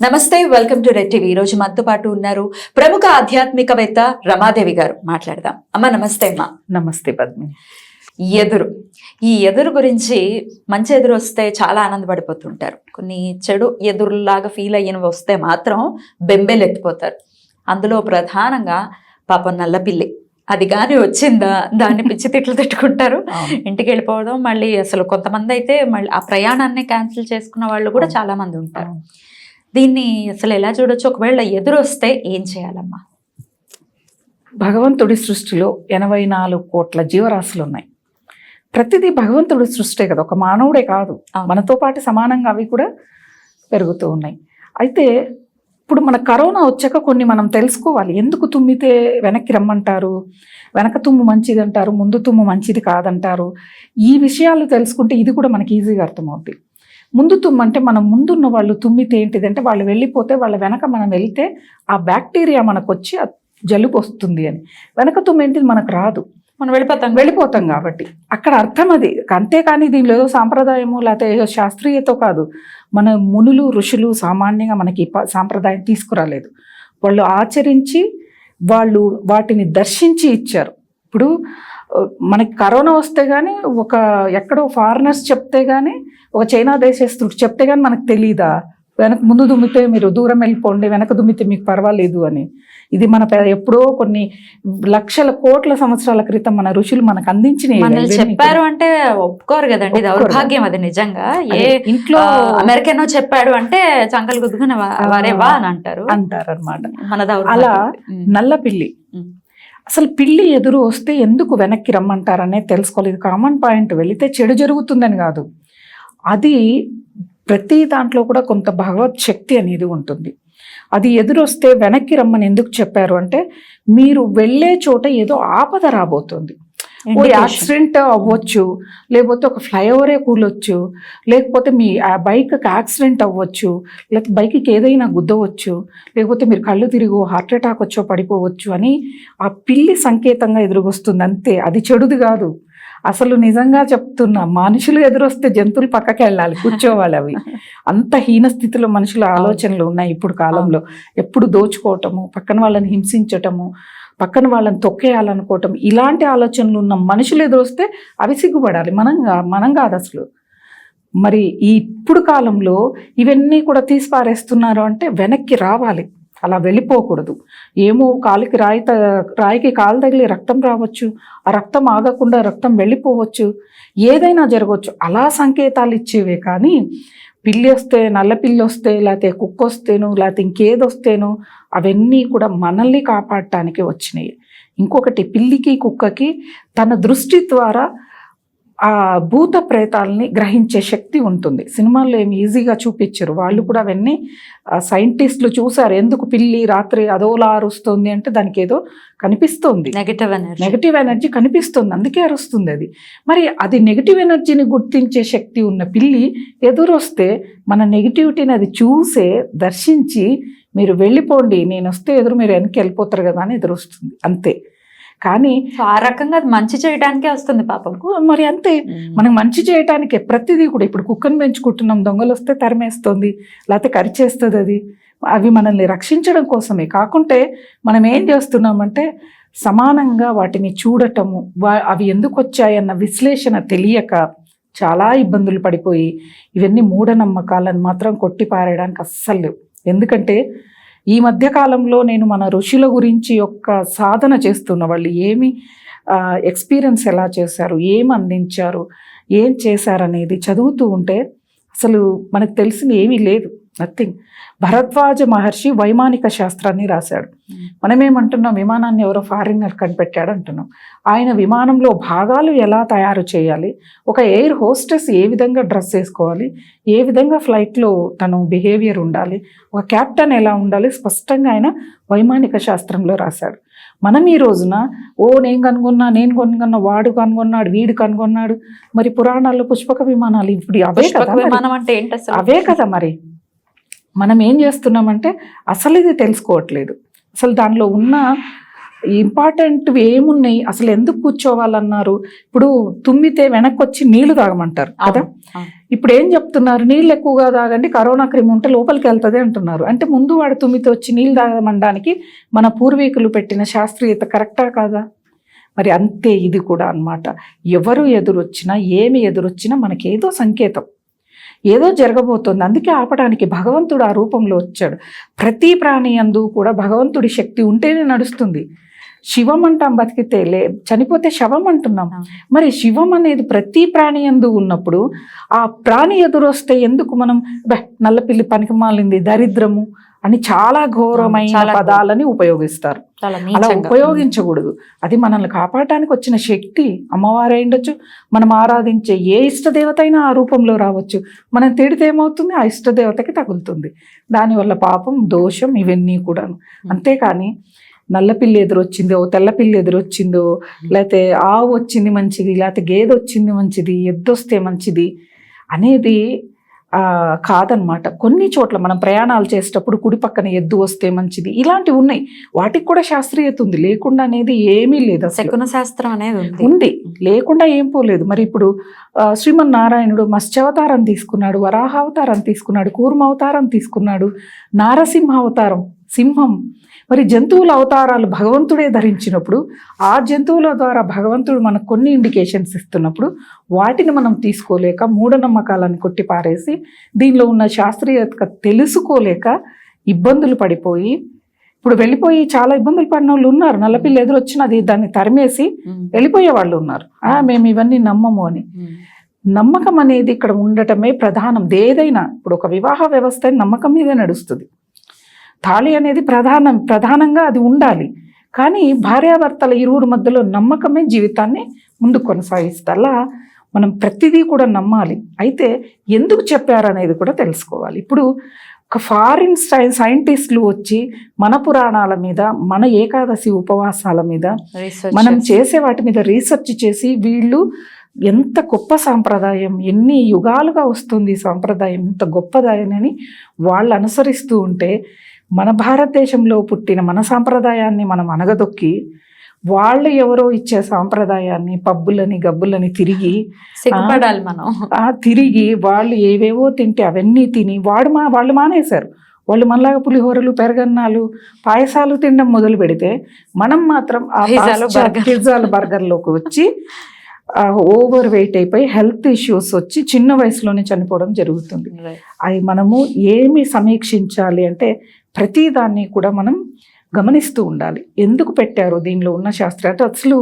నమస్తే welcome to red TV. ఈ రోజు మనతో పాటు ఉన్నారు ప్రముఖ ఆధ్యాత్మికవేత్త రమాదేవి గారు. మాట్లాడదాం. అమ్మ నమస్తే అమ్మా. నమస్తే పద్మిని. ఎదురు. ఈ ఎదురు గురించి మంచి ఎదురు వస్తే చాలా ఆనందపడిపోతుంటారు. కొన్ని చెడు ఎదురులాగా ఫీల్ అయినవి వస్తే మాత్రం బెంబేలెత్తిపోతారు అందులో ప్రధానంగా పాపం నల్లపిల్లి అది కానీ వచ్చిందా? దాన్ని పిచ్చి తిట్లు తిట్టుకుంటారు. ఇంటికి వెళ్ళిపోవడం మళ్ళీ అసలు కొంతమంది అయితే మళ్ళీ ఆ ప్రయాణాన్ని క్యాన్సిల్ చేసుకున్న వాళ్ళు కూడా. చాలా మంది ఉంటారు. దీన్ని అసలు ఎలా చూడొచ్చు? ఒకవేళ ఎదురు వస్తే ఏం చేయాలమ్మా? భగవంతుడి సృష్టిలో ఎనభై నాలుగు కోట్ల జీవరాశులు ఉన్నాయి. ప్రతిదీ భగవంతుడి సృష్టే కదా ఒక మానవుడే కాదు. మనతో పాటు సమానంగా అవి కూడా పెరుగుతూ ఉన్నాయి. అయితే ఇప్పుడు మన కరోనా వచ్చాక కొన్ని మనం తెలుసుకోవాలి. ఎందుకు తుమ్మితే వెనక్కి రమ్మంటారు? వెనక తుమ్ము మంచిది అంటారు ముందు తుమ్ము మంచిది కాదంటారు? ఈ విషయాలు తెలుసుకుంటే ఇది కూడా మనకి ఈజీగా అర్థమవుద్ది. ముందు తుమ్ము అంటే మనం ముందున్న వాళ్ళు తుమ్మితే ఏంటిదంటే వాళ్ళు వెళ్ళిపోతే వాళ్ళ వెనక మనం వెళ్తే ఆ బ్యాక్టీరియా మనకు వచ్చి జలుబు వస్తుంది అని. వెనక తుమ్ము ఏంటిది? మనకు రాదు. మనం వెళ్ళిపోతాం వెళ్ళిపోతాం కాబట్టి. అక్కడ అర్థం అది. అంతేకాని దీనిలో ఏదో సాంప్రదాయము లేకపోతే ఏదో శాస్త్రీయతో కాదు. మన మునులు ఋషులు సామాన్యంగా మనకి సాంప్రదాయం తీసుకురాలేదు. వాళ్ళు ఆచరించి వాళ్ళు వాటిని దర్శించి ఇచ్చారు. ఇప్పుడు మనకి కరోనా వస్తే కానీ ఒక ఎక్కడో ఫారినర్స్ చెప్తే కానీ ఒక చైనా దేశస్తుడు చెప్తే కానీ మనకు తెలియదా వెనక ముందు దుమ్మితే మీరు దూరం వెళ్ళిపోండి వెనక దుమ్మితే మీకు పర్వాలేదు అని ఇది మన ఎప్పుడో కొన్ని లక్షల కోట్ల సంవత్సరాల క్రితం మన ఋషులు మనకు అందించిన చెప్పారు అంటే ఒప్పుకోరు కదండి ఇది. దౌర్భాగ్యం అది నిజంగా ఏ ఇంట్లో అమెరికనో చెప్పాడు అంటే చంకలు గుద్దుకుని వా- ఆ. వారే వా అని అంటారు అంటారనమాట మన అలా. నల్ల పిల్లి. అసలు పిల్లి ఎదురు వస్తే ఎందుకు వెనక్కి రమ్మంటారనే తెలుసుకోవాలి ఇది కామన్ పాయింట్ వెళితే చెడు జరుగుతుందని కాదు. అది ప్రతి దాంట్లో కూడా కొంత భగవత్ శక్తి అనేది ఉంటుంది. అది ఎదురొస్తే వెనక్కి రమ్మని ఎందుకు చెప్పారు అంటే మీరు వెళ్ళే చోట ఏదో ఆపద రాబోతుంది. ఓ. యాక్సిడెంట్ అవ్వచ్చు లేకపోతే ఒక ఫ్లైఓవరే కూలొచ్చు లేకపోతే మీ ఆ బైక్కి యాక్సిడెంట్ అవ్వచ్చు లేకపోతే బైక్కి ఏదైనా గుద్దవచ్చు లేకపోతే మీరు కళ్ళు తిరిగి హార్ట్ అటాక్ వచ్చో పడిపోవచ్చు అని ఆ పిల్లి సంకేతంగా ఎదురుగొస్తుంది. అంతే అది చెడుది కాదు. అసలు నిజంగా చెప్తున్నా మనుషులు ఎదురొస్తే జంతువులు పక్కకి వెళ్ళాలి కూర్చోవాలి అవి. అంత హీన స్థితిలో మనుషుల ఆలోచనలు ఉన్నాయి ఇప్పుడు కాలంలో. ఎప్పుడు దోచుకోవటము పక్కన వాళ్ళని హింసించటము పక్కన వాళ్ళని తొక్కేయాలనుకోవటం ఇలాంటి ఆలోచనలు ఉన్న మనుషులు ఎదురొస్తే అవి సిగ్గుపడాలి. మనం మనం కాదు అసలు. మరి ఈ ఇప్పుడు కాలంలో ఇవన్నీ కూడా తీసిపారేస్తున్నారు అంటే వెనక్కి రావాలి. అలా వెళ్ళిపోకూడదు. ఏమో కాలికి రాయి త- రాయికి కాలు తగిలి రక్తం రావచ్చు ఆ రక్తం ఆగకుండా రక్తం వెళ్ళిపోవచ్చు ఏదైనా జరగవచ్చు. అలా సంకేతాలు ఇచ్చేవే కానీ పిల్లి వస్తే నల్ల పిల్లి వస్తే లేకపోతే కుక్క వస్తేను లేకపోతే ఇంకేది వస్తేను అవన్నీ కూడా మనల్ని కాపాడటానికి వచ్చినాయి. ఇంకొకటి పిల్లికి కుక్కకి తన దృష్టి ద్వారా ఆ భూత ప్రేతాలని గ్రహించే శక్తి ఉంటుంది. సినిమాల్లో ఏమి ఈజీగా చూపించరు వాళ్ళు కూడా అవన్నీ సైంటిస్టులు చూసారు. ఎందుకు పిల్లి రాత్రి అదోలా అరుస్తుంది అంటే దానికి ఏదో కనిపిస్తుంది. నెగటివ్ ఎనర్జీ నెగటివ్ ఎనర్జీ కనిపిస్తుంది. అందుకే అరుస్తుంది అది. మరి అది నెగటివ్ ఎనర్జీని గుర్తించే శక్తి ఉన్న పిల్లి ఎదురొస్తే మన నెగిటివిటీని అది చూసే దర్శించి మీరు వెళ్ళిపోండి నేను వస్తే ఎదురు మీరు వెనక్కి వెళ్ళిపోతారు కదా అని ఎదురొస్తుంది. అంతే. కానీ ఆ రకంగా అది మంచి చేయడానికే వస్తుంది పాపం. మరి అంతే. మనం మంచి చేయటానికి ప్రతిదీ కూడా ఇప్పుడు కుక్కను పెంచుకుంటున్నాం దొంగలు వస్తే తరిమేస్తుంది లేకపోతే కరిచేస్తుంది అది. అవి మనల్ని రక్షించడం కోసమే కాకుంటే మనం ఏం చేస్తున్నామంటే సమానంగా వాటిని చూడటము వా- అవి ఎందుకు వచ్చాయన్న విశ్లేషణ తెలియక చాలా ఇబ్బందులు పడిపోయి ఇవన్నీ మూఢనమ్మకాలను మాత్రం కొట్టి పారేయడానికి అస్సలు లేవు. ఎందుకంటే ఈ మధ్య కాలంలో నేను మన ఋషుల గురించి యొక్క సాధన చేస్తున్న వాళ్ళు ఏమి ఎక్స్పీరియన్స్ ఎలా చేశారు ఏం అందించారు ఏం చేశారనేది చదువుతూ ఉంటే అసలు మనకు తెలిసింది ఏమీ లేదు. నథింగ్ భరద్వాజ మహర్షి వైమానిక శాస్త్రాన్ని రాశాడు. మనమేమంటున్నాం? విమానాన్ని ఎవరో ఫారినర్ కనిపెట్టాడు అంటున్నాం ఆయన విమానంలో భాగాలు ఎలా తయారు చేయాలి? ఒక ఎయిర్ హోస్టెస్ ఏ విధంగా డ్రెస్ వేసుకోవాలి ఏ విధంగా ఫ్లైట్లో తను బిహేవియర్ ఉండాలి? ఒక క్యాప్టెన్ ఎలా ఉండాలి? స్పష్టంగా ఆయన వైమానిక శాస్త్రంలో రాశాడు. మనం ఈ రోజున ఓ నేను కనుగొన్నా నేను కనుగొన్నా వాడు కనుగొన్నాడు వీడు కనుగొన్నాడు. మరి పురాణాల్లో పుష్పక విమానాలు ఇప్పుడు అవే కదా అవే కదా మరి? మనం ఏం చేస్తున్నామంటే అసలు ఇది తెలుసుకోవట్లేదు. అసలు దానిలో ఉన్న ఇంపార్టెంట్ ఏమున్నాయి? అసలు ఎందుకు కూర్చోవాలన్నారు? ఇప్పుడు తుమ్మితే వెనక్కి వచ్చి నీళ్ళు తాగమంటారు కదా. ఇప్పుడు ఏం చెప్తున్నారు? నీళ్ళు ఎక్కువగా తాగండి కరోనా క్రిమి ఉంటే లోపలికి వెళ్తుంది అంటున్నారు. అంటే ముందు వాడు తుమ్మితే వచ్చి నీళ్ళు తాగమనడానికి మన పూర్వీకులు పెట్టిన శాస్త్రీయత కరెక్టా కాదా? మరి అంతే ఇది కూడా అన్నమాట. ఎవరు ఎదురొచ్చినా ఏమి ఎదురొచ్చినా మనకేదో సంకేతం. ఏదో జరగబోతోంది అందుకే ఆపడానికి భగవంతుడు ఆ రూపంలో వచ్చాడు ప్రతి ప్రాణి అందు కూడా భగవంతుడి శక్తి ఉంటేనే నడుస్తుంది శివం అంటాం బతికితే లే చనిపోతే శవం అంటున్నాం. మరి శివం అనేది ప్రతి ప్రాణి ఎందు ఉన్నప్పుడు ఆ ప్రాణి ఎదురొస్తే ఎందుకు మనం "బె, నల్లపిల్లి పనికి మాలింది దరిద్రము అని చాలా ఘోరమైన. పదాలని ఉపయోగిస్తారు అలా. ఉపయోగించకూడదు. అది మనల్ని కాపాడటానికి వచ్చిన శక్తి అమ్మవారే ఉండొచ్చు మనం ఆరాధించే ఏ ఇష్టదేవత అయినా ఆ రూపంలో రావచ్చు. మనం తిడితే ఏమవుతుంది? ఆ ఇష్టదేవతకి తగులుతుంది. దానివల్ల పాపం దోషం ఇవన్నీ కూడాను. అంతేకాని నల్లపిల్లి ఎదురొచ్చిందో తెల్లపిల్లి ఎదురొచ్చిందో లేకపోతే ఆవు వచ్చింది మంచిది లేకపోతే గేదె వచ్చింది మంచిది ఎద్దొస్తే మంచిది అనేది కాదనమాట. కొన్ని చోట్ల మనం ప్రయాణాలు చేసేటప్పుడు కుడి పక్కన ఎద్దు వస్తే మంచిది. ఇలాంటివి ఉన్నాయి. వాటికి కూడా శాస్త్రీయత ఉంది. లేకుండా అనేది ఏమీ లేదు శకున శాస్త్రం అనేది ఉంది. లేకుండా ఏం పోలేదు. మరి ఇప్పుడు శ్రీమన్నారాయణుడు మత్స్యావతారం తీసుకున్నాడు వరాహ అవతారం తీసుకున్నాడు కూర్మ అవతారం తీసుకున్నాడు నారసింహ అవతారం సింహం. మరి జంతువుల అవతారాలు భగవంతుడే ధరించినప్పుడు ఆ జంతువుల ద్వారా భగవంతుడు మనకు కొన్ని ఇండికేషన్స్ ఇస్తున్నప్పుడు వాటిని మనం తీసుకోలేక మూఢనమ్మకాలను కొట్టి పారేసి దీనిలో ఉన్న శాస్త్రీయత తెలుసుకోలేక ఇబ్బందులు పడిపోయి ఇప్పుడు వెళ్ళిపోయి చాలా ఇబ్బందులు పడిన వాళ్ళు ఉన్నారు. నల్లపిల్లి ఎదురొచ్చిన అది దాన్ని తరిమేసి వెళ్ళిపోయే వాళ్ళు ఉన్నారు. ఆ, మేము. ఇవన్నీ నమ్మము అని. నమ్మకం అనేది ఇక్కడ ఉండటమే ప్రధానం. ఏదైనా ఇప్పుడు ఒక వివాహ వ్యవస్థ నమ్మకం మీదే నడుస్తుంది. తాళి అనేది ప్రధానం ప్రధానంగా అది ఉండాలి. కానీ భార్యాభర్తల ఇరువురు మధ్యలో నమ్మకమే జీవితాన్ని ముందు కొనసాగిస్తారు అలా మనం ప్రతిదీ కూడా నమ్మాలి. అయితే ఎందుకు చెప్పారనేది కూడా తెలుసుకోవాలి. ఇప్పుడు ఒక ఫారిన్ సై సైంటిస్టులు వచ్చి మన పురాణాల మీద మన ఏకాదశి ఉపవాసాల మీద మనం చేసి- వాటి మీద రీసెర్చ్ చేసి వీళ్ళు ఎంత గొప్ప సాంప్రదాయం ఎన్ని యుగాలుగా వస్తుంది సాంప్రదాయం ఎంత గొప్పదాయనని వాళ్ళు అనుసరిస్తూ ఉంటే మన భారతదేశంలో పుట్టిన మన సాంప్రదాయాన్ని మనం అనగదొక్కి వాళ్ళు ఎవరో ఇచ్చే సాంప్రదాయాన్ని పబ్బులని గబ్బులని తిరిగి సిగ్గుపడాలి మనం. ఆ తిరిగి వాళ్ళు ఏవేవో తింటే అవన్నీ తిని వాడు మా వాళ్ళు మానేశారు. వాళ్ళు మనలాగా పులిహోరలు పెరగన్నాలు పాయసాలు తినడం మొదలు పెడితే మనం మాత్రం. పిజ్జాలు బర్గర్లోకి వచ్చి ఓవర్ వెయిట్ అయిపోయి హెల్త్ ఇష్యూస్ వచ్చి చిన్న వయసులోనే చనిపోవడం జరుగుతుంది. అవి మనము ఏమి సమీక్షించాలి అంటే ప్రతి దాన్ని కూడా మనం గమనిస్తూ ఉండాలి. ఎందుకు పెట్టారు దీనిలో ఉన్న శాస్త్ర అసలు